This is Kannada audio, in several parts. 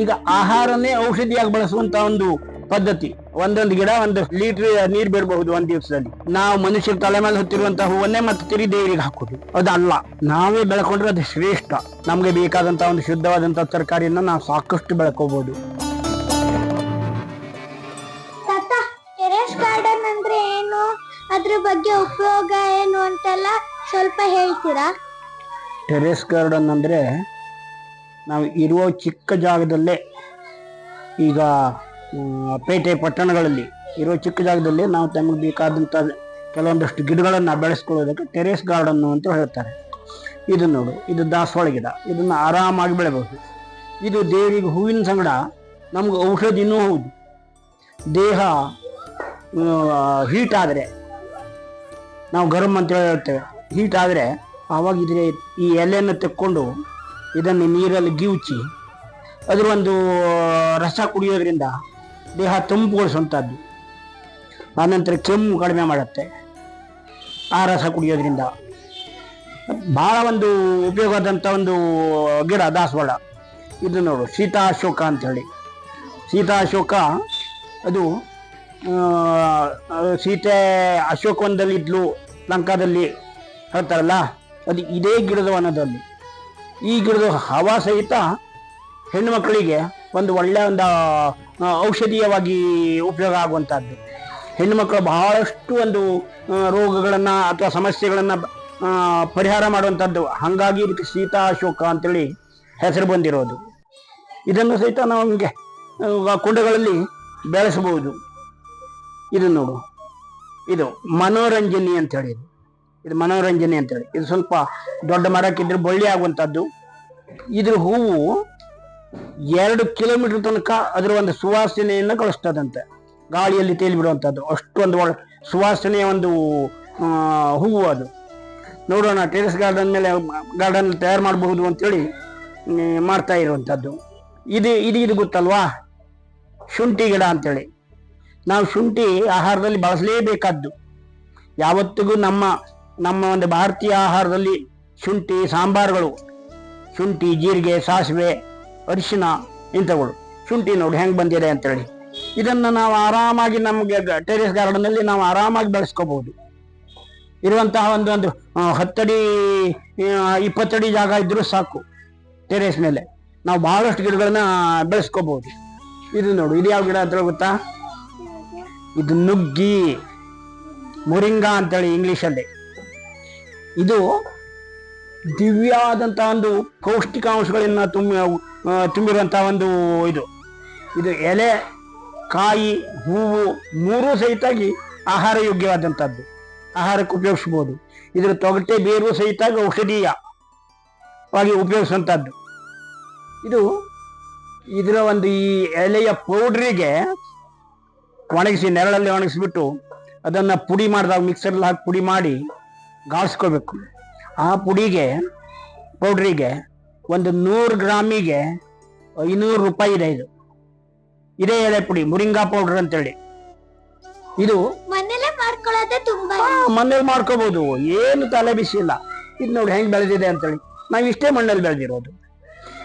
ಈಗ ಆಹಾರನೇ ಔಷಧಿಯಾಗಿ ಬಳಸುವಂತ ಒಂದು ಪದ್ಧತಿ. ಒಂದೊಂದು ಗಿಡ ಒಂದು ಲೀಟರ್ ನೀರ್ ಬಿಡಬಹುದು ಒಂದ್ ದಿವಸದಲ್ಲಿ. ನಾವು ಮನುಷ್ಯರ ತಲೆ ಮೇಲೆ ಹೊತ್ತಿರುವಂತಹ ಹೂವನ್ನೇ ಮತ್ತೆ ತಿರಿ ದೇವರಿಗೆ ಹಾಕೋದು ಅದಲ್ಲ ನಾವೇ ಬೆಳ್ಕೊಂಡ್ರೆ ಅದು ಶ್ರೇಷ್ಠ. ನಮ್ಗೆ ಬೇಕಾದಂತ ಒಂದು ಶುದ್ಧವಾದಂತ ತರಕಾರಿಯನ್ನ ನಾವು ಸಾಕಷ್ಟು ಬೆಳ್ಕೋಬಹುದು ಗಾರ್ಡನ್ ಅಂದ್ರೆ ಏನು? ಅದ್ರ ಬಗ್ಗೆ ಉಪಯೋಗ ಏನು ಅಂತೆಲ್ಲ ಸ್ವಲ್ಪ ಹೇಳ್ತೀರಾ? ಟೆರೆಸ್ ಗಾರ್ಡನ್ ಅಂದರೆ ನಾವು ಇರುವ ಚಿಕ್ಕ ಜಾಗದಲ್ಲೇ ಈಗ ಪೇಟೆ ಪಟ್ಟಣಗಳಲ್ಲಿ ಇರೋ ಚಿಕ್ಕ ಜಾಗದಲ್ಲಿ ನಾವು ತಮಗೆ ಬೇಕಾದಂಥ ಕೆಲವೊಂದಷ್ಟು ಗಿಡಗಳನ್ನು ಬೆಳೆಸ್ಕೊಳ್ಳೋದಕ್ಕೆ ಟೆರೇಸ್ ಗಾರ್ಡನ್ನು ಅಂತ ಹೇಳ್ತಾರೆ. ಇದು ನೋಡು, ಇದು ದಾಸವಾಳ ಗಿಡ, ಇದನ್ನು ಆರಾಮಾಗಿ ಬೆಳೆಬಹುದು ಇದು ದೇವರಿಗೆ ಹೂವಿನ ಸಂಗಡ ನಮ್ಗೆ ಔಷಧಿನೂ ಹೌದು. ದೇಹ ಹೀಟ್ ಆದರೆ, ನಾವು ಗರಂ ಅಂತ ಹೇಳ್ತೇವೆ. ಹೀಟ್ ಆದರೆ ಆವಾಗ ಇದ್ರ ಈ ಎಲೆಯನ್ನು ತೆಕ್ಕೊಂಡು ಇದನ್ನು ನೀರಲ್ಲಿ ಗಿವುಚಿ. ಅದರ ಒಂದು ರಸ ಕುಡಿಯೋದ್ರಿಂದ ದೇಹ ತಂಪುಗೊಳಿಸುವಂಥದ್ದು. ಆನಂತರ ಕೆಮ್ಮು ಕಡಿಮೆ ಮಾಡುತ್ತೆ. ಆ ರಸ ಕುಡಿಯೋದ್ರಿಂದ. ಭಾಳ ಒಂದು ಉಪಯೋಗವಾದಂಥ ಒಂದು ಗಿಡ, ದಾಸವಾಳ. ಇದು ನೋಡು ಹೇಳಿ ಸೀತಾ ಅಶೋಕ ಅದು ಸೀತೆ ಅಶೋಕವನದಲ್ಲಿ ಇದ್ಲು ಲಂಕಾದಲ್ಲಿ ಹೇಳ್ತಾರಲ್ಲ, ಅದು ಇದೇ ಗಿಡದ ವನದಲ್ಲಿ. ಈ ಗಿಡದ ಹವಾ ಸಹಿತ ಹೆಣ್ಣು ಮಕ್ಕಳಿಗೆ ಒಂದು ಒಳ್ಳೆಯ ಒಂದು ಔಷಧೀಯವಾಗಿ ಉಪಯೋಗ ಆಗುವಂಥದ್ದು. ಹೆಣ್ಣು ಮಕ್ಕಳು ಬಹಳಷ್ಟು ಒಂದು ರೋಗಗಳನ್ನು ಅಥವಾ ಸಮಸ್ಯೆಗಳನ್ನು ಪರಿಹಾರ ಮಾಡುವಂಥದ್ದು. ಹಾಗಾಗಿ ಇದಕ್ಕೆ ಸೀತಾ ಅಶೋಕ ಅಂತೇಳಿ ಹೆಸರು ಬಂದಿರೋದು. ಇದನ್ನು ಸಹಿತ ನಾವು ಹಿಂಗೆ ಕುಂಡಗಳಲ್ಲಿ ಬೆಳೆಸಬಹುದು. ಇದು ನೋಡು. ಇದು ಮನೋರಂಜನಿ ಅಂತ ಹೇಳಿ ಇದು. ಮನೋರಂಜನೆ ಅಂತೇಳಿ. ಇದು ಸ್ವಲ್ಪ ದೊಡ್ಡ ಮರಕ್ಕಿದ್ರೆ ಬಳ್ಳಿ ಆಗುವಂಥದ್ದು. ಇದ್ರ ಹೂವು ಎರಡು ಕಿಲೋಮೀಟರ್ ತನಕ ಅದರ ಒಂದು ಸುವಾಸನೆಯನ್ನು ಕಳಿಸ್ತದಂತೆ. ಗಾಳಿಯಲ್ಲಿ ತೇಲಿ ಬಿಡುವಂಥದ್ದು. ಅಷ್ಟೊಂದು ಒಳ್ಳೆ ಸುವಾಸನೆಯ ಒಂದು ಹೂವು ಅದು. ನೋಡೋಣ, ಟೆರೆಸ್ ಗಾರ್ಡನ್ ಮೇಲೆ, ಗಾರ್ಡನ್ ತಯಾರು ಮಾಡಬಹುದು ಅಂತೇಳಿ ಮಾಡ್ತಾ ಇರುವಂಥದ್ದು. ಇದು ಇದು ಇದು ಗೊತ್ತಲ್ವಾ? ಶುಂಠಿ ಗಿಡ ಅಂತೇಳಿ. ನಾವು ಶುಂಠಿ ಆಹಾರದಲ್ಲಿ ಬಳಸಲೇಬೇಕಾದ್ದು. ಯಾವತ್ತಿಗೂ ನಮ್ಮ ನಮ್ಮ ಒಂದು ಭಾರತೀಯ ಆಹಾರದಲ್ಲಿ ಶುಂಠಿ, ಸಾಂಬಾರುಗಳು, ಶುಂಠಿ, ಜೀರಿಗೆ, ಸಾಸಿವೆ, ಅರಿಶಿನ ಇಂಥವುಗಳು. ಶುಂಠಿ ನೋಡಿ ಹೆಂಗೆ ಬಂದಿದೆ ಅಂತೇಳಿ. ಇದನ್ನು ನಾವು ಆರಾಮಾಗಿ ನಮಗೆ ಟೆರೇಸ್ ಗಾರ್ಡನಲ್ಲಿ ನಾವು ಆರಾಮಾಗಿ ಬೆಳೆಸ್ಕೋಬಹುದು. ಇರುವಂತಹ ಒಂದು ಒಂದು ಹತ್ತಡಿ ಇಪ್ಪತ್ತಡಿ ಜಾಗ ಇದ್ರೂ ಸಾಕು ಟೆರೇಸ್ ಮೇಲೆ. ನಾವು ಬಹಳಷ್ಟು ಗಿಡಗಳನ್ನ ಬೆಳೆಸ್ಕೋಬಹುದು. ಇದು ನೋಡು, ಇದು ಯಾವ ಗಿಡ ಅಂತ ಗೊತ್ತಾ? ಇದು ನುಗ್ಗಿ, ಮುರಿಂಗಾ ಅಂತೇಳಿ ಇಂಗ್ಲಿಷಲ್ಲಿ ಇದು ದಿವ್ಯವಾದಂತಹ ಒಂದು ಪೌಷ್ಟಿಕಾಂಶಗಳನ್ನ ತುಂಬಿ ತುಂಬಿರುವಂಥ ಒಂದು ಇದು. ಇದು ಎಲೆ, ಕಾಯಿ, ಹೂವು, ಮೂರೂ ಸಹಿತಾಗಿ ಆಹಾರ ಯೋಗ್ಯವಾದಂಥದ್ದು ಆಹಾರಕ್ಕೆ ಉಪಯೋಗಿಸ್ಬೋದು. ಇದರ ತೊಗಟೆ, ಬೇರು ಸಹಿತಾಗಿ ಔಷಧೀಯವಾಗಿ ಉಪಯೋಗಿಸುವಂಥದ್ದು ಇದು ಇದರ ಒಂದು ಈ ಎಲೆಯ ಪೌಡ್ರಿಗೆ ಒಣಗಿಸಿ ನೆರಳಲ್ಲಿ ಒಣಗಿಸಿಬಿಟ್ಟು ಅದನ್ನು ಪುಡಿ ಮಾಡಿದಾಗ ಮಿಕ್ಸರ್ ಹಾಕಿ ಪುಡಿ ಮಾಡಿ ಗಾಳಿಸ್ಕೋಬೇಕು ಆ ಪುಡಿಗೆ ಪೌಡ್ರಿಗೆ ಒಂದು ನೂರು ಗ್ರಾಮಿಗೆ ಐನೂರು ರೂಪಾಯಿ ಇದೆ ಇದು. ಇದೇ ಎಲೆ ಪುಡಿ ಮುರಿಂಗಾ ಪೌಡರ್ ಅಂತೇಳಿ. ಇದು ಮನೇಲೆ ಮಾಡ್ಕೋಬಹುದು ಏನು ತಲೆ ಬಿಸಿ ಇಲ್ಲ. ಇದು ನೋಡಿ ಹೆಂಗ್ ಬೆಳೆದಿದೆ ಅಂತೇಳಿ. ನಾವು ಇಷ್ಟೇ ಮಣ್ಣಲ್ಲಿ ಬೆಳೆದಿರೋದು.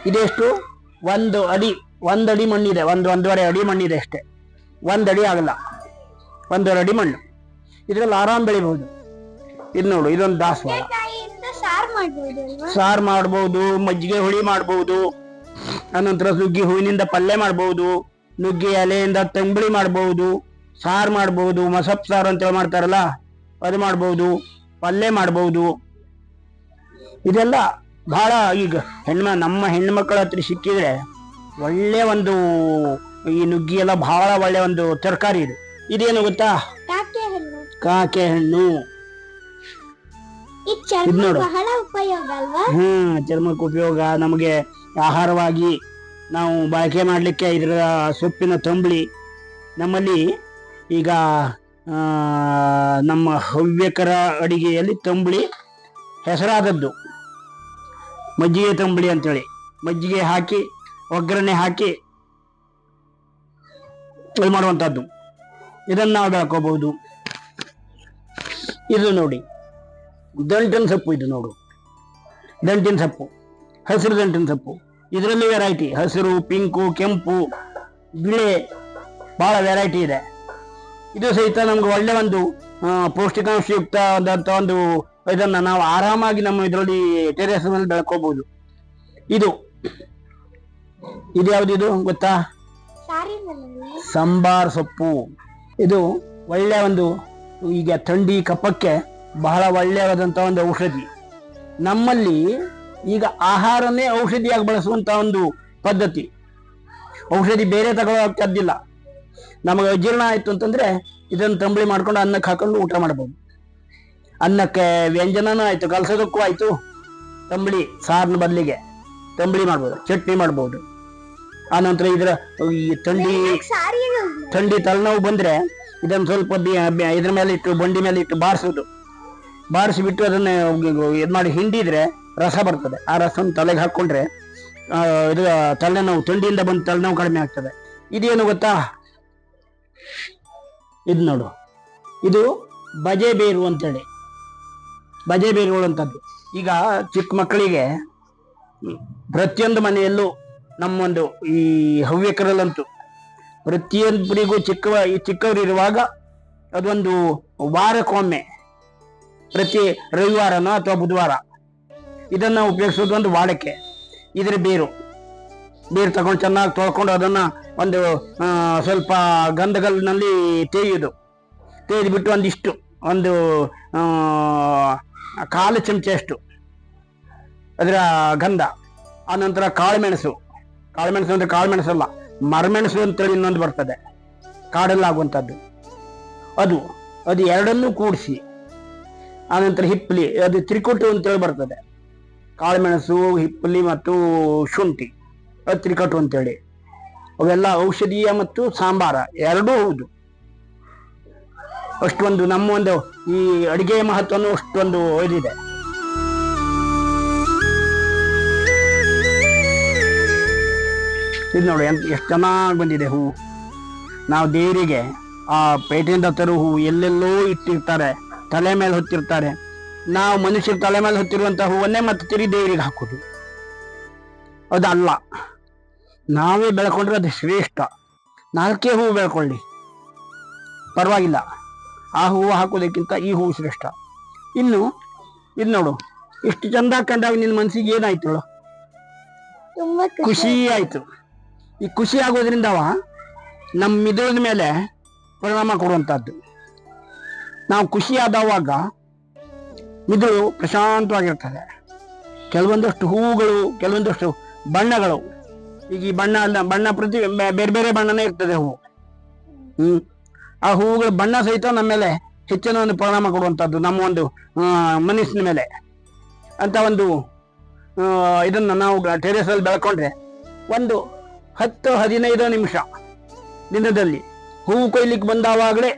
ಇದೆಷ್ಟು? ಒಂದು ಅಡಿ ಒಂದು ಅಡಿ ಮಣ್ಣಿದೆ. ಒಂದು ಒಂದೂವರೆ ಅಡಿ ಮಣ್ಣಿದೆ ಅಷ್ಟೇ. ಒಂದು ಅಡಿ ಆಗಲ್ಲ. ಒಂದೂವರೆ ಅಡಿ ಮಣ್ಣು. ಇದ್ರಲ್ಲಿ ಆರಾಮ್ ಬೆಳಿಬಹುದು. ಇದು ನೋಡು ಇದೊಂದು ದಾಸವಾಳ. ಸಾರ್ ಮಾಡ್ಬೋದು ಮಜ್ಜಿಗೆ ಹುಳಿ ಮಾಡಬಹುದು ಅನಂತರ ನುಗ್ಗಿ ಹೂವಿನಿಂದ ಪಲ್ಯ ಮಾಡಬಹುದು ನುಗ್ಗಿ ಎಲೆಯಿಂದ ತಂಬುಳಿ ಮಾಡಬಹುದು ಸಾರು ಮಾಡಬಹುದು ಮಸಪ್ ಸಾರು ಅಂತ ಮಾಡ್ತಾರಲ್ಲ ಅದು ಮಾಡಬಹುದು ಪಲ್ಯ ಮಾಡಬಹುದು ಇದೆಲ್ಲ ಬಹಳ ಈಗ ಹೆಣ್ಮ ನಮ್ಮ ಹೆಣ್ಮಕ್ಳ ಹತ್ರ ಸಿಕ್ಕಿದ್ರೆ ಒಳ್ಳೆ ಒಂದು ಈ ನುಗ್ಗಿ ಎಲ್ಲ ಬಹಳ ಒಳ್ಳೆ ಒಂದು ತರಕಾರಿ ಇದು. ಇದೇನು ಗೊತ್ತಾ? ಕಾಕೆ ಹಣ್ಣು ಇದ್ ಚರ್ಮ ನೋಡು. ಬಹಳ ಉಪಯೋಗ ಅಲ್ವಾ? ಹ್ಮ್ ಚರ್ಮಕ್ಕೆ ಉಪಯೋಗ. ನಮಗೆ ಆಹಾರವಾಗಿ ನಾವು ಬಳಕೆ ಮಾಡಲಿಕ್ಕೆ ಇದರ ಸೊಪ್ಪಿನ ತಂಬಳಿ ನಮ್ಮಲ್ಲಿ ಈಗ ನಮ್ಮ ಹವ್ಯಕರ ಅಡಿಗೆಯಲ್ಲಿ ತಂಬಳಿ ಹೆಸರಾದದ್ದು. ಮಜ್ಜಿಗೆ ತಂಬಳಿ ಅಂತೇಳಿ. ಮಜ್ಜಿಗೆ ಹಾಕಿ ಒಗ್ಗರಣೆ ಹಾಕಿ ಇದು ಮಾಡುವಂಥದ್ದು. ಇದನ್ನು ನಾವು ಬೆಳ್ಕೋಬಹುದು ಇದು ನೋಡಿ. ದಂಟಿನ ಸೊಪ್ಪು ಇದು ನೋಡು. ದಂಟಿನ ಸೊಪ್ಪು. ಹಸಿರು ದಂಟಿನ ಸೊಪ್ಪು. ಇದರಲ್ಲಿ ವೆರೈಟಿ ಹಸಿರು ಪಿಂಕು ಕೆಂಪು ಬಿಳೆ ಬಹಳ ವೆರೈಟಿ ಇದೆ. ಇದು ಸಹಿತ ನಮ್ಗೆ ಒಳ್ಳೆ ಒಂದು ಪೌಷ್ಟಿಕಾಂಶಯುಕ್ತ ಆದಂತ ಒಂದು ಇದನ್ನ ನಾವು ಆರಾಮಾಗಿ ನಮ್ಮ ಇದರಲ್ಲಿ ಟೆರೆಸ್ ಮೇಲೆ ಬೆಳ್ಕೋಬಹುದು ಇದು. ಇದು ಯಾವ್ದಿದು ಗೊತ್ತಾ? ಸಾಂಬಾರ್ ಸೊಪ್ಪು. ಇದು ಒಳ್ಳೆ ಒಂದು ಈಗ ಥಂಡಿ ಕಫಕ್ಕೆ ಬಹಳ ಒಳ್ಳೆಯವಾದಂಥ ಒಂದು ಔಷಧಿ. ನಮ್ಮಲ್ಲಿ ಈಗ ಆಹಾರನೇ ಔಷಧಿಯಾಗಿ ಬಳಸುವಂತ ಒಂದು ಪದ್ಧತಿ. ಔಷಧಿ ಬೇರೆ ತಗೊಳ್ಳೋಕ್ಕಾದ್ದಿಲ್ಲ ನಮಗೆ ಅಜೀರ್ಣ ಆಯ್ತು ಅಂತಂದ್ರೆ ಇದನ್ನು ತಂಬಳಿ ಮಾಡ್ಕೊಂಡು ಅನ್ನಕ್ಕೆ ಹಾಕೊಂಡು ಊಟ ಮಾಡ್ಬೋದು. ಅನ್ನಕ್ಕೆ ವ್ಯಂಜನನೂ ಆಯ್ತು ಕಲಸೋದಕ್ಕೂ ಆಯ್ತು. ತಂಬಳಿ ಸಾರಿನ ಬದಲಿಗೆ ತಂಬಳಿ ಮಾಡ್ಬೋದು ಚಟ್ನಿ ಮಾಡ್ಬೋದು. ಆನಂತರ ಇದರ ಈ ಥಂಡಿ ಥಂಡಿ ತಲೆನೋವು ಬಂದ್ರೆ ಇದನ್ನ ಸ್ವಲ್ಪ ಇದ್ರ ಮೇಲೆ ಇಟ್ಟು ಬಂಡಿ ಮೇಲೆ ಇಟ್ಟು ಬಾರಿಸೋದು. ಬಾರಿಸಿಬಿಟ್ಟು ಅದನ್ನ ಇದು ಮಾಡಿ ಹಿಂಡಿದ್ರೆ ರಸ ಬರ್ತದೆ. ಆ ರಸವನ್ನು ತಲೆಗೆ ಹಾಕೊಂಡ್ರೆ ಇದು, ತಲೆನೋವು, ತಿಂಡಿಯಿಂದ ಬಂದು ತಲೆನೋವು ಕಡಿಮೆ ಆಗ್ತದೆ. ಇದೇನು ಗೊತ್ತಾ? ಇದು ನೋಡು. ಇದು ಬಜೆ ಬೇರು ಅಂತೇಳಿ. ಬಜೆ ಬೇರುಗಳು ಅಂತದ್ದು ಈಗ ಚಿಕ್ಕ ಮಕ್ಕಳಿಗೆ ಪ್ರತಿಯೊಂದು ಮನೆಯಲ್ಲೂ ನಮ್ಮೊಂದು ಈ ಹವ್ಯಕರಲ್ಲಂತೂ ಪ್ರತಿಯೊಬ್ಬರಿಗೂ ಚಿಕ್ಕ ಈ ಚಿಕ್ಕವರಿರುವಾಗ ಅದೊಂದು ವಾರಕ್ಕೊಮ್ಮೆ ಪ್ರತಿ ರವಿವಾರನೋ ಅಥವಾ ಬುಧವಾರ. ಇದನ್ನ ಉಪಯೋಗಿಸೋದು ಒಂದು ವಾಡಕ್ಕೆ ಇದ್ರ ಬೇರು. ಬೇರು ತಗೊಂಡು ಚೆನ್ನಾಗಿ ತೊಳ್ಕೊಂಡು ಅದನ್ನ ಒಂದು ಸ್ವಲ್ಪ ಗಂಧಗಲ್ಲಿನಲ್ಲಿ ತೇಯೋದು. ತೇಯ್ದು ಒಂದಿಷ್ಟು, ಒಂದು ಕಾಲು ಅಷ್ಟು ಅದರ ಗಂಧ. ಆನಂತರ ಕಾಳುಮೆಣಸು. ಕಾಳುಮೆಣಸು ಅಂದರೆ ಕಾಳುಮೆಣಸು ಅಲ್ಲ, ಮರಮೆಣಸು ಅಂತೇಳಿ ಇನ್ನೊಂದು ಬರ್ತದೆ. ಕಾಡಲ್ಲಾಗುವಂಥದ್ದು. ಅದು ಅದು ಎರಡನ್ನೂ ಕೂಡಿಸಿ. ಆನಂತರ ಹಿಪ್ಪಲಿ, ಅದು ತ್ರಿಕುಟು ಅಂತೇಳಿ ಬರ್ತದೆ. ಕಾಳುಮೆಣಸು, ಹಿಪ್ಪಲಿ ಮತ್ತು ಶುಂಠಿ, ಅದು ತ್ರಿಕಟು ಅಂತೇಳಿ ಅವೆಲ್ಲ ಔಷಧೀಯ ಮತ್ತು ಸಾಂಬಾರ, ಎರಡೂ ಹೌದು. ಅಷ್ಟೊಂದು ನಮ್ಮ ಒಂದು ಈ ಅಡಿಗೆ ಮಹತ್ವನೂ ಅಷ್ಟೊಂದು ಇದಿದೆ. ಇದು ನೋಡಿ, ಎಂತ, ಎಷ್ಟು ಚೆನ್ನಾಗಿ ಬಂದಿದೆ ಹೂವು ನಾವು ದೇವರಿಗೆ, ಆ ಪೇಟೆಯಿಂದ ತರೋ ಹೂವು ಎಲ್ಲೆಲ್ಲೋ ಇಟ್ಟಿರ್ತಾರೆ. ತಲೆ ಮೇಲೆ ಹೊತ್ತಿರ್ತಾರೆ ನಾವು ಮನುಷ್ಯರ ತಲೆ ಮೇಲೆ ಹೊತ್ತಿರುವಂತಹ ಹೂವನ್ನೇ ಮತ್ತೆ ತಿರಿ ದೇವರಿಗೆ ಹಾಕೋದು. ಅದಲ್ಲ. ನಾವೇ ಬೆಳ್ಕೊಂಡ್ರೆ ಅದು ಶ್ರೇಷ್ಠ. ನಾಲ್ಕೇ ಹೂವು ಬೆಳ್ಕೊಳ್ಳಿ. ಪರವಾಗಿಲ್ಲ. ಆ ಹೂವು ಹಾಕೋದಕ್ಕಿಂತ ಈ ಹೂವು ಶ್ರೇಷ್ಠ. ಇನ್ನು ಇದು ನೋಡು. ಇಷ್ಟು ಚಂದ ಕಂಡಾಗ ನಿನ್ನ ಮನಸ್ಸಿಗೆ ಏನಾಯ್ತು ಖುಷಿ ಆಯ್ತು. ಈ ಖುಷಿ ಆಗೋದ್ರಿಂದವ ನಮ್ಮ ಮಿದುಳಿನ ಮೇಲೆ ಪರಿಣಾಮ ಕೊಡುವಂತದ್ದು ನಾವು ಖುಷಿ ಆದವಾಗ ಮಿದುಳು ಪ್ರಶಾಂತವಾಗಿರ್ತದೆ ಕೆಲವೊಂದಷ್ಟು ಹೂಗಳು ಕೆಲವೊಂದಷ್ಟು ಬಣ್ಣಗಳು. ಈಗ ಈ ಬಣ್ಣ ಬಣ್ಣ ಪ್ರತಿ ಬೇರೆ ಬೇರೆ ಬಣ್ಣನೇ ಇರ್ತದೆ ಹೂವು. ಹ್ಮ್. ಆ ಹೂವುಗಳ ಬಣ್ಣ ಸಹಿತ ನಮ್ಮ ಮೇಲೆ ಹೆಚ್ಚಿನ ಒಂದು ಪರಿಣಾಮ ಕೊಡುವಂತದ್ದು ನಮ್ಮ ಒಂದು ಮನಸ್ಸಿನ ಮೇಲೆ. ಅಂತ ಒಂದು ಇದನ್ನು ನಾವು ಟೆರೇಸ್ ಅಲ್ಲಿ ಬೆಳ್ಕೊಂಡ್ರೆ ಒಂದು ಹತ್ತು ಹದಿನೈದು ನಿಮಿಷ ದಿನದಲ್ಲಿ ಹೂವು ಕೊಯ್ಲಿಕ್ಕೆ ಬಂದಾವಾಗಲೇ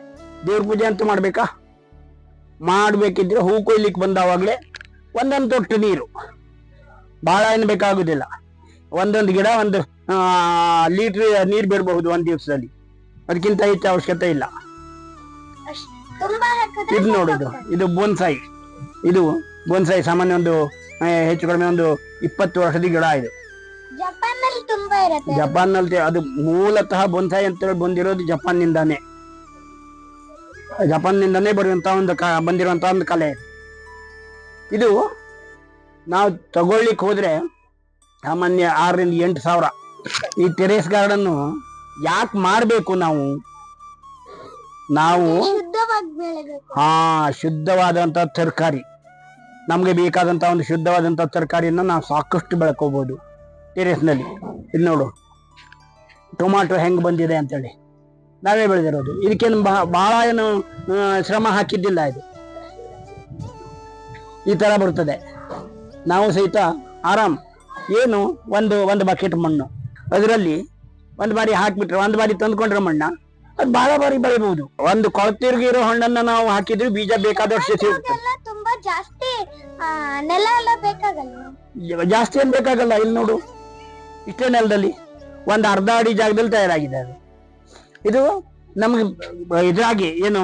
ದೇವ್ರ ಪೂಜೆ ಅಂತ ಮಾಡ್ಬೇಕಾ? ಮಾಡ್ಬೇಕಿದ್ರೆ ಹೂ ಕೊಯ್ಲಿಕ್ಕೆ ಬಂದಾವಾಗಲೇ ಒಂದೊಂದು ತೊಟ್ಟು ನೀರು. ಭಾಳ ಏನು ಬೇಕಾಗುದಿಲ್ಲ. ಒಂದೊಂದು ಗಿಡ ಒಂದು ಲೀಟ್ರ್ ನೀರು ಬಿಡಬಹುದು ಒಂದು ದಿವಸದಲ್ಲಿ. ಅದಕ್ಕಿಂತ ಹೆಚ್ಚು ಅವಶ್ಯಕತೆ ಇಲ್ಲ. ಇದು ನೋಡುದು ಇದು ಬೋನ್ಸಾಯಿ. ಇದು ಬೋನ್ಸಾಯಿ ಸಾಮಾನ್ಯ ಒಂದು ಹೆಚ್ಚು ಕಡಿಮೆ ಒಂದು ಇಪ್ಪತ್ತು ವರ್ಷದ ಗಿಡ ಇದು. ನಲ್ಲಿ ಜಪಾನ್ನಲ್ಲಿ ಅದು. ಮೂಲತಃ ಬೋನ್ಸಾಯಿ ಅಂತ ಹೇಳಿ ಬಂದಿರೋದು ಜಪಾನ್ ನಿಂದಾನೆ ಜಪಾನ್ ನಿಂದನೇ ಬರುವಂತ ಒಂದು ಕ ಬಂದಿರುವಂತ ಒಂದು ಕಲೆ. ಇದು ನಾವು ತಗೊಳ್ಳಿಕ್ ಹೋದ್ರೆ ಸಾಮಾನ್ಯ ಆರರಿಂದ ಎಂಟು ಸಾವಿರ. ಈ ಟೆರೇಸ್ ಗಾರ್ಡನ್ ಯಾಕೆ ಮಾಡಬೇಕು ನಾವು? ನಾವು ಹಾ ಶುದ್ಧವಾದಂತ ತರಕಾರಿ. ನಮಗೆ ಬೇಕಾದಂತ ಒಂದು ಶುದ್ಧವಾದಂತ ತರಕಾರಿಯನ್ನು ನಾವು ಸಾಕಷ್ಟು ಬೆಳ್ಕೋಬಹುದು ಟೆರೇಸ್ನಲ್ಲಿ. ಇದು ನೋಡು. ಟೊಮಾಟೊ ಹೆಂಗ್ ಬಂದಿದೆ ಅಂತೇಳಿ. ನಾವೇ ಬೆಳೆದಿರೋದು. ಇದಕ್ಕೇನು ಬಹ- ಬಹಳ ಏನು ಶ್ರಮ ಹಾಕಿದ್ದಿಲ್ಲ ಇದು. ಈ ಥರ ಬರ್ತದೆ ನಾವು ಸಹಿತ ಆರಾಮ್. ಏನು ಒಂದು ಒಂದು ಬಕೆಟ್ ಮಣ್ಣು. ಅದರಲ್ಲಿ ಒಂದು ಬಾರಿ ಹಾಕಿಬಿಟ್ರೆ ಒಂದು ಬಾರಿ ತಂದುಕೊಂಡ್ರೆ ಮಣ್ಣ ಅದು ಬಹಳ ಬಾರಿ ಬೆಳಿಬಹುದು ಒಂದು ಕೊಳತಿರ್ಗಿರೋ ಹಣ್ಣನ್ನ ನಾವು ಹಾಕಿದ್ರೆ ಬೀಜ ಬೇಕಾದಷ್ಟು ಸಿಗುತ್ತೆ. ತುಂಬಾ ಜಾಸ್ತಿ ನೆಲ ಎಲ್ಲ ಬೇಕಾಗಲ್ಲ? ಈಗ ಜಾಸ್ತಿ ಏನ್ ಬೇಕಾಗಲ್ಲ ಇಲ್ಲಿ ನೋಡು. ಇಷ್ಟೇ ನೆಲದಲ್ಲಿ. ಒಂದು ಅರ್ಧ ಅಡಿ ಜಾಗದಲ್ಲಿ ತಯಾರಾಗಿದೆ ಅದು. ಇದು ನಮ್ಗೆ ಇದಾಗಿ ಏನು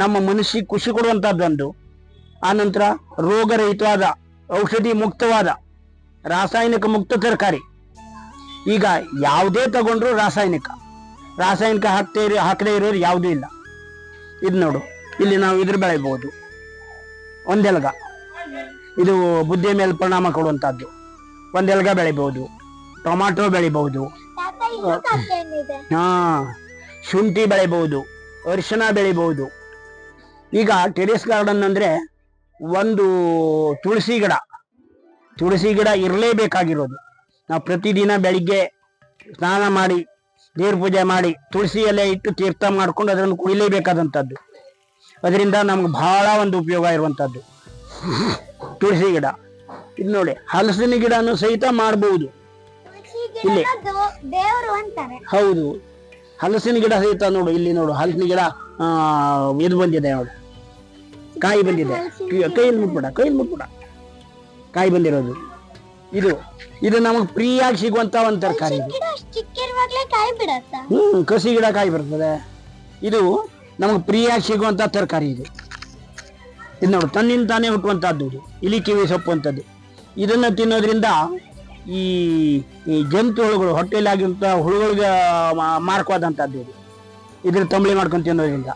ನಮ್ಮ ಮನಸ್ಸಿಗೆ ಖುಷಿ ಕೊಡುವಂತದ್ದೊಂದು ಆನಂತರ ರೋಗರಹಿತವಾದ, ಔಷಧಿ ಮುಕ್ತವಾದ, ರಾಸಾಯನಿಕ ಮುಕ್ತ ತರಕಾರಿ. ಈಗ ಯಾವುದೇ ತಗೊಂಡ್ರು ರಾಸಾಯನಿಕ. ರಾಸಾಯನಿಕ ಹಾಕ್ತೇ ಇರೋ, ಹಾಕದೇ ಇರೋರು ಯಾವುದೂ ಇಲ್ಲ. ಇದು ನೋಡು, ಇಲ್ಲಿ ನಾವು ಇದ್ರ ಬೆಳೆಯಬಹುದು ಒಂದೆಲ್ಗ. ಇದು ಬುದ್ಧಿಯ ಮೇಲೆ ಪರಿಣಾಮ ಕೊಡುವಂತಹದ್ದು. ಒಂದೆಲ್ಗ ಬೆಳಿಬಹುದು ಟೊಮಾಟೊ ಬೆಳಿಬಹುದು ಹಾ ಶುಂಠಿ ಬೆಳಿಬಹುದು ಅರಿಶಿನ ಬೆಳಿಬಹುದು ಈಗ ಟೆರೇಸ್ ಗಾರ್ಡನ್ ಅಂದ್ರೆ ಒಂದು ತುಳಸಿ ಗಿಡ ತುಳಸಿ ಗಿಡ ಇರಲೇಬೇಕಾಗಿರೋದು. ನಾವು ಪ್ರತಿದಿನ ಬೆಳಿಗ್ಗೆ ಸ್ನಾನ ಮಾಡಿ ದೇವ್ರ ಪೂಜೆ ಮಾಡಿ ತುಳಸಿ ಎಲೆ ಇಟ್ಟು ತೀರ್ಥ ಮಾಡ್ಕೊಂಡು ಅದನ್ನು ಕುಡಿಲೇಬೇಕಾದಂಥದ್ದು ಅದರಿಂದ ನಮ್ಗೆ ಬಹಳ ಒಂದು ಉಪಯೋಗ ಇರುವಂಥದ್ದು. ತುಳಸಿ ಗಿಡ. ಇದು ನೋಡಿ ಹಲಸಿನ ಗಿಡನೂ ಸಹಿತ ಮಾಡಬಹುದು ಇಲ್ಲಿ. ದೇವ್ರು ಅಂತಾರೆ. ಹೌದು. ಹಲಸಿನ ಗಿಡ ಸಹಿತ ನೋಡು ಇಲ್ಲಿ ನೋಡು ಹಲಸಿನ ಗಿಡ ಇದು ಬಂದಿದೆ ನೋಡು. ಕಾಯಿ ಬಂದಿದೆ. ಕೈಯಲ್ಲಿ ಮುಟ್ಬಿಡ ಕೈಯಲ್ಲಿ ಮುಟ್ಬಿಡ. ಕಾಯಿ ಬಂದಿರೋದು. ಇದು ಇದು ನಮಗೆ ಫ್ರೀಯಾಗಿ ಸಿಗುವಂತ ಒಂದು ತರಕಾರಿ ಹ್ಮ್ ಕಸಿ ಗಿಡ ಕಾಯಿ ಬರ್ತದೆ. ಇದು ನಮಗೆ ಫ್ರೀಯಾಗಿ ಸಿಗುವಂತ ತರಕಾರಿ ಇದು. ಇದು ನೋಡು ತನ್ನಿಂದ ತಾನೇ ಹುಟ್ಟುವಂತಹದ್ದು ಇದು. ಇಲಿ ಕಿವಿ ಸೊಪ್ಪು ಅಂತದ್ದು ಇದನ್ನ ತಿನ್ನೋದ್ರಿಂದ ಈ ಈ ಜಂತು ಹುಳುಗಳು ಹೊಟ್ಟೆಯಲ್ಲಿ ಆಗಿರುವಂತಹ ಹುಳುಗಳಿಗೆ ಮಾ- ಮಾರಕವಾದಂತಹದ್ದು ಇದು. ಇದ್ರ ತಂಬಳಿ ಮಾಡ್ಕೊಂಡು ತಿನ್ನೋದ್ರಿಂದ.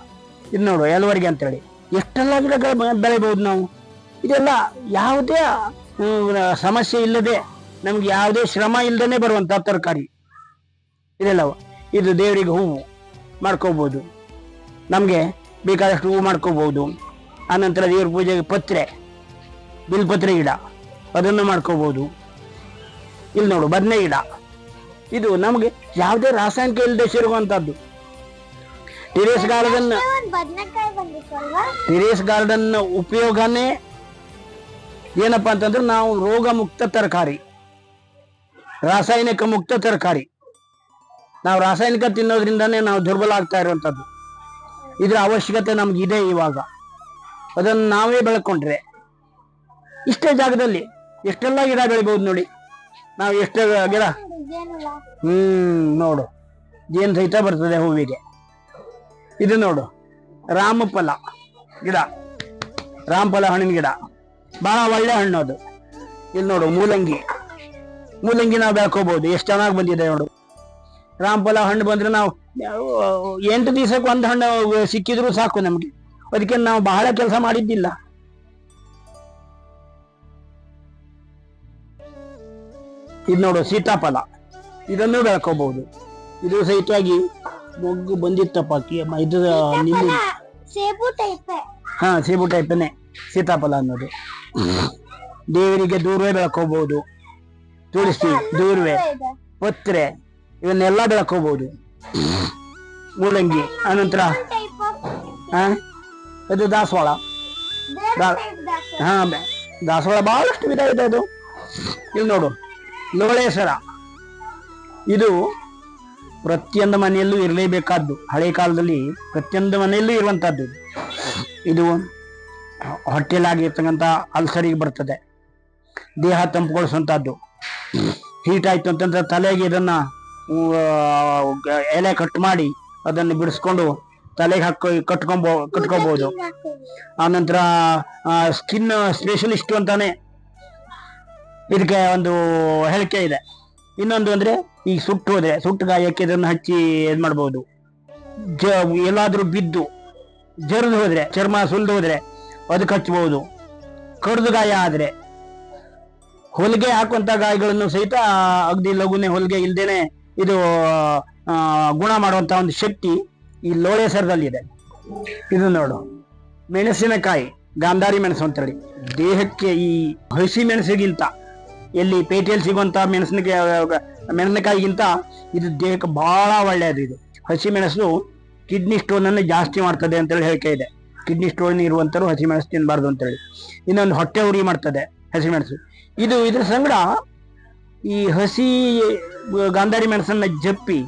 ಇದು ನೋಡು, ಎಲ್ವರೆಗೆ ಅಂತೇಳಿ. ಎಷ್ಟೆಲ್ಲ ಗಿಡಗಳು ಬೆಳಿಬಹುದು ನಾವು? ಇದೆಲ್ಲ ಯಾವುದೇ ಸಮಸ್ಯೆ ಇಲ್ಲದೆ, ನಮ್ಗೆ ಯಾವುದೇ ಶ್ರಮ ಇಲ್ಲದೇ ಬರುವಂತ ತರಕಾರಿ. ಇದೆಲ್ಲವ. ಇದು ದೇವರಿಗೆ ಹೂವು ಮಾಡ್ಕೋಬಹುದು ನಮಗೆ ಬೇಕಾದಷ್ಟು ಹೂವು ಮಾಡ್ಕೋಬಹುದು ಆನಂತರ ದೇವ್ರ ಪೂಜೆಗೆ ಪತ್ರೆ, ಬಿಲ್ಪತ್ರೆ ಗಿಡ, ಅದನ್ನು ಮಾಡ್ಕೋಬಹುದು ಇಲ್ಲಿ ನೋಡು ಬದನೆ ಗಿಡ. ಇದು ನಮಗೆ ಯಾವುದೇ ರಾಸಾಯನಿಕ ಇಲ್ಲದೆ ಸಿರುವಂತದ್ದು ಟೆರೇಸ್ ಗಾರ್ಡನ್ ಟೆರೇಸ್ ಗಾರ್ಡನ್ ಉಪಯೋಗನೇ ಏನಪ್ಪಾ ಅಂತಂದ್ರೆ ನಾವು ರೋಗ ಮುಕ್ತ ತರಕಾರಿ. ರಾಸಾಯನಿಕ ಮುಕ್ತ ತರಕಾರಿ. ನಾವು ರಾಸಾಯನಿಕ ತಿನ್ನೋದ್ರಿಂದನೇ ನಾವು ದುರ್ಬಲ ಆಗ್ತಾ ಇರುವಂತದ್ದು ಇದ್ರ ಅವಶ್ಯಕತೆ ನಮ್ಗೆ ಇದೆ ಇವಾಗ. ಅದನ್ನು ನಾವೇ ಬೆಳ್ಕೊಂಡ್ರೆ. ಇಷ್ಟೇ ಜಾಗದಲ್ಲಿ ಎಷ್ಟೆಲ್ಲ ಗಿಡ ಬೆಳಿಬಹುದು ನೋಡಿ. ನಾವು ಎಷ್ಟು ಗಿಡ? ಹ್ಮ್, ನೋಡು. ಜೇನು ಸಹಿತ ಬರ್ತದೆ ಹೂವಿಗೆ. ಇದು ನೋಡು. ರಾಮಫಲ ಗಿಡ. ರಾಮಫಲ ಹಣ್ಣಿನ ಗಿಡ. ಬಹಳ ಒಳ್ಳೆ ಹಣ್ಣು ಅದು. ಇಲ್ಲಿ ನೋಡು, ಮೂಲಂಗಿ. ಮೂಲಂಗಿ ನಾವು ಬೆಳ್ಕೋಬಹುದು ಎಷ್ಟು ಚೆನ್ನಾಗಿ ಬಂದಿದೆ ನೋಡು. ರಾಮಫಲ ಹಣ್ಣು ಬಂದ್ರೆ ನಾವು ಎಂಟು ದಿವಸಕ್ಕೆ ಒಂದು ಹಣ್ಣು ಸಿಕ್ಕಿದ್ರು ಸಾಕು ನಮ್ಗೆ. ಅದಕ್ಕೆ ನಾವು ಬಹಳ ಕೆಲಸ ಮಾಡಿದ್ದಿಲ್ಲ. ಇದು ನೋಡು ಸೀತಾಫಲ. ಇದನ್ನು ಬೆಳ್ಕೋಬಹುದು ಇದು ಸಹಿತವಾಗಿ ಮೊಗ್ಗು ಬಂದಿತ್ತಪ್ಪ ಅಮ್ಮ ಇದು ನಿಮ್ಮ ಸೇಬು ಟೈಪ್ ಹಾ ಸೇಬು ಟೈಪನೇ ಸೀತಾಫಲ ಅನ್ನೋದು. ದೇವರಿಗೆ ದೂರ್ವೆ ಬೆಳ್ಕೋಬಹುದು ತುಳಸಿ ದೂರ್ವೆ ಪತ್ರೆ ಇವನ್ನೆಲ್ಲ ಬೆಳ್ಕೋಬಹುದು ಮೂಲಂಗಿ ಆನಂತರ ಹಾ ಅದು ದಾಸವಾಳ. ದಾ- ಹಾ ದಾಸವಾಳ ಬಹಳಷ್ಟು ವಿಧ ಇದೆ ಅದು. ಇಲ್ಲಿ ನೋಡು. ಲೋಳೇಶ್ವರ. ಇದು ಪ್ರತಿಯೊಂದು ಮನೆಯಲ್ಲೂ ಇರಲೇಬೇಕಾದ್ದು. ಹಳೆ ಕಾಲದಲ್ಲಿ ಪ್ರತಿಯೊಂದು ಮನೆಯಲ್ಲೂ ಇರುವಂತಹದ್ದು ಇದು. ಹೊಟ್ಟೆಲಾಗಿರ್ತಕ್ಕಂಥ ಅಲ್ಸರಿಗೆ ಬರ್ತದೆ. ದೇಹ ತಂಪುಗೊಳಿಸುವಂತಹದ್ದು. ಹೀಟ್ ಆಯ್ತು ಅಂತಂದ್ರೆ ತಲೆಗೆ ಇದನ್ನ ಎಲೆ ಕಟ್ ಮಾಡಿ ಅದನ್ನು ಬಿಡಿಸ್ಕೊಂಡು ತಲೆಗೆ ಹಾಕೋ, ಕಟ್ಕೊಂಬೋ ಕಟ್ಕೊಬಹುದು ಆನಂತರ ಸ್ಕಿನ್ ಸ್ಪೆಷಲಿಸ್ಟ್ ಅಂತಾನೆ ಇದಕ್ಕೆ ಒಂದು ಹೇಳಿಕೆ ಇದೆ. ಇನ್ನೊಂದು ಅಂದ್ರೆ ಈ ಸುಟ್ಟು ಹೋದ್ರೆ, ಸುಟ್ಟು ಗಾಯಕ್ಕೆ ಇದನ್ನು ಹಚ್ಚಿ ಇದ್ ಮಾಡ್ಬೋದು. ಜ, ಎಲ್ಲಾದ್ರೂ ಬಿದ್ದು ಜರಿದು ಹೋದ್ರೆ, ಚರ್ಮ ಸುಲ್ದು ಹೋದ್ರೆ ಅದಕ್ಕೆ ಹಚ್ಚಬಹುದು ಕಡ್ದು ಗಾಯ ಆದ್ರೆ ಹೊಲಿಗೆ ಹಾಕುವಂತ ಗಾಯಗಳನ್ನು ಸಹಿತ ಅಗ್ದಿ ಲಘುನೆ ಹೊಲಿಗೆ ಇಲ್ದೇನೆ ಇದು ಗುಣ ಮಾಡುವಂತ ಒಂದು ಶಕ್ತಿ ಈ ಲೋಳೇಸರದಲ್ಲಿದೆ ಇದು ನೋಡು. ಮೆಣಸಿನಕಾಯಿ, ಗಾಂಧಾರಿ ಮೆಣಸು ಅಂತೇಳಿ. ದೇಹಕ್ಕೆ ಈ ಹಸಿ ಮೆಣಸಿಗಿಂತ ಎಲ್ಲಿ ಪೇಟೆಯಲ್ಲಿ ಸಿಗುವಂತ ಮೆಣಸಿನಕಾಯಿ ಮೆಣಸಿನಕಾಯಿಗಿಂತ ಇದು ದೇಹಕ್ಕೆ ಬಹಳ ಒಳ್ಳೆಯದು ಇದು. ಹಸಿ ಮೆಣಸು ಕಿಡ್ನಿ ಸ್ಟೋನ್ ಅನ್ನು ಜಾಸ್ತಿ ಮಾಡ್ತದೆ ಅಂತೇಳಿ ಹೇಳಿಕೆ ಇದೆ. ಕಿಡ್ನಿ ಸ್ಟೋನ್ ಇರುವಂತರು ಹಸಿ ಮೆಣಸು ತಿನ್ನಬಾರ್ದು ಅಂತೇಳಿ. ಇನ್ನೊಂದು ಹೊಟ್ಟೆ ಉರಿ ಮಾಡ್ತದೆ ಹಸಿ ಮೆಣಸು ಇದು ಇದ್ರ ಸಂಗಡ ಈ ಹಸಿ ಗಾಂಧಾರಿ ಮೆಣಸನ್ನ ಜಪ್ಪಿ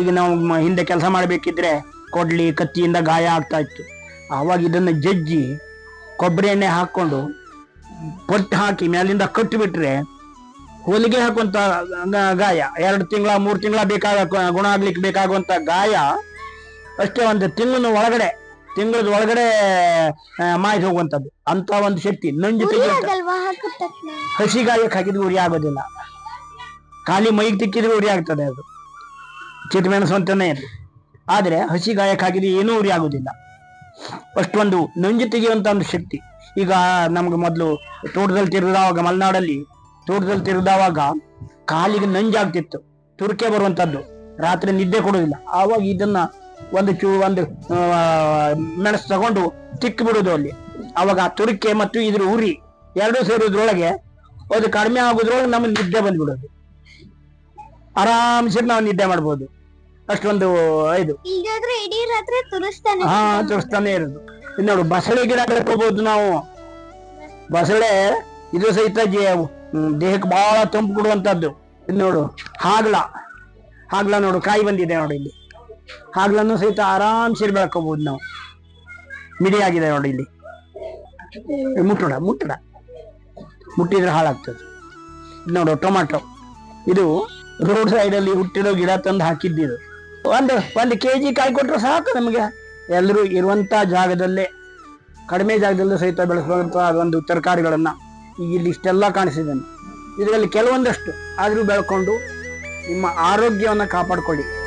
ಈಗ ನಾವು ಹಿಂದೆ ಕೆಲಸ ಮಾಡಬೇಕಿದ್ರೆ ಕೊಡ್ಲಿ, ಕತ್ತಿಯಿಂದ ಗಾಯ ಆಗ್ತಾ ಇತ್ತು. ಆವಾಗ ಇದನ್ನ ಜಜ್ಜಿ ಕೊಬ್ಬರಿ ಎಣ್ಣೆ ಹಾಕೊಂಡು ಪಟ್ಟು ಹಾಕಿ ಮೇಲಿಂದ ಕಟ್ಟಿಬಿಟ್ರೆ ಹೊಲಿಗೆ ಹಾಕುವಂತ ಗಾಯ. ಎರಡು ತಿಂಗಳ ಮೂರು ತಿಂಗಳ ಬೇಕಾಗ ಗುಣ ಆಗ್ಲಿಕ್ಕೆ ಬೇಕಾಗುವಂತ ಗಾಯ ಅಷ್ಟೇ ಒಂದು ತಿಂಗಳ ಒಳಗಡೆ ತಿಂಗಳದ ಒಳಗಡೆ ಆ, ಹೋಗುವಂತದ್ದು. ಅಂತ ಒಂದು ಶಕ್ತಿ. ನಂಜು ಹಸಿ ಗಾಯಕ್ಕೆ ಹಾಕಿದ್ರೆ ಉರಿ ಆಗೋದಿಲ್ಲ. ಖಾಲಿ ಮೈಗೆ ತಿಕ್ಕಿದ್ರೆ ಉರಿ ಆಗ್ತದೆ ಅದು. ಚಿಟಮೆಣಸು ಅಂತಾನೆ ಆದ್ರೆ ಆದರೆ ಹಸಿ ಗಾಯಕ್ಕೆ ಹಾಕಿದ್ರೆ ಏನೂ ಉರಿ ಆಗೋದಿಲ್ಲ. ಅಷ್ಟೊಂದು ನಂಜು ತೆಗೆಯುವಂತ ಒಂದು ಶಕ್ತಿ. ಈಗ ನಮ್ಗೆ ಮೊದಲು ತೋಟದಲ್ಲಿ ತಿರುಗಿದವಾಗ ಮಲೆನಾಡಲ್ಲಿ ತೋಟದಲ್ಲಿ ತಿರುಗಿದವಾಗ ಕಾಲಿಗೆ ನಂಜಾಗ್ತಿತ್ತು ತುರ್ಕೆ ಬರುವಂತದ್ದು. ರಾತ್ರಿ ನಿದ್ದೆ ಕೊಡೋದಿಲ್ಲ ಆವಾಗ ಇದನ್ನ ಒಂದು ಚೂ ಒಂದು ಮೆಣಸು ತಗೊಂಡು ತಿಕ್ಕಿ ಬಿಡೋದು ಅಲ್ಲಿ. ಅವಾಗ ಆ ತುರಿಕೆ ಮತ್ತು ಇದ್ರ ಉರಿ ಎರಡೂ ಸೇರೋದ್ರೊಳಗೆ ಅದು ಕಡಿಮೆ ಆಗೋದ್ರೊಳಗೆ ನಮಗೆ ನಿದ್ದೆ ಬಂದ್ಬಿಡೋದು ಆರಾಮ್ಸಿ ನಾವು ನಿದ್ದೆ ಮಾಡ್ಬೋದು. ಅಷ್ಟೊಂದು ಇದು. ಹಾ ತೋರಿಸ್ತಾನೆ ಇರೋದು. ನೋಡು, ಬಸಳೆ ಗಿಡ ಬೆಳ್ಕೋಬಹುದು ನಾವು. ಬಸಳೆ, ಇದು ಸಹಿತ ದೇಹಕ್ಕೆ ಬಹಳ ತಂಪು ಕೊಡುವಂತದ್ದು ಇದು ನೋಡು, ಹಾಗ್ಲ. ಹಾಗ್ಲ ನೋಡು, ಕಾಯಿ ಬಂದಿದೆ ನೋಡಿ ಇಲ್ಲಿ. ಹಾಗ್ಲನ್ನು ಸಹಿತ ಆರಾಮ್ಸಿ ಬೆಳ್ಕೋಬಹುದು ನಾವು. ಮಿಡಿ ಆಗಿದೆ ನೋಡಿ ಇಲ್ಲಿ. ಮುಟ್ಟಡ ಮುಟ್ಟೋಣ ಮುಟ್ಟಡ. ಮುಟ್ಟಿದ್ರೆ ಹಾಳಾಗ್ತದೆ. ನೋಡು, ಟೊಮಾಟೊ. ಇದು ರೋಡ್ ಸೈಡ್ ಅಲ್ಲಿ ಹುಟ್ಟಿರೋ ಗಿಡ ತಂದು ಹಾಕಿದ್ದಿದು. ಒಂದು ಒಂದು ಕೆ ಜಿ ಕಾಯಿ ಕೊಟ್ಟರೆ ಸಾಕು ನಮಗೆ. ಎಲ್ಲರೂ ಇರುವಂತ ಜಾಗದಲ್ಲೇ, ಕಡಿಮೆ ಜಾಗದಲ್ಲೂ ಸಹಿತ ಬೆಳೆಸುವಂಥ ಒಂದು ತರಕಾರಿಗಳನ್ನು ಈಗ ಇಲ್ಲಿ ಇಷ್ಟೆಲ್ಲ ಕಾಣಿಸಿದ್ದೇನೆ. ಇದರಲ್ಲಿ ಕೆಲವೊಂದಷ್ಟು ಆದರೂ ಬೆಳ್ಕೊಂಡು ನಿಮ್ಮ ಆರೋಗ್ಯವನ್ನು ಕಾಪಾಡ್ಕೊಳ್ಳಿ.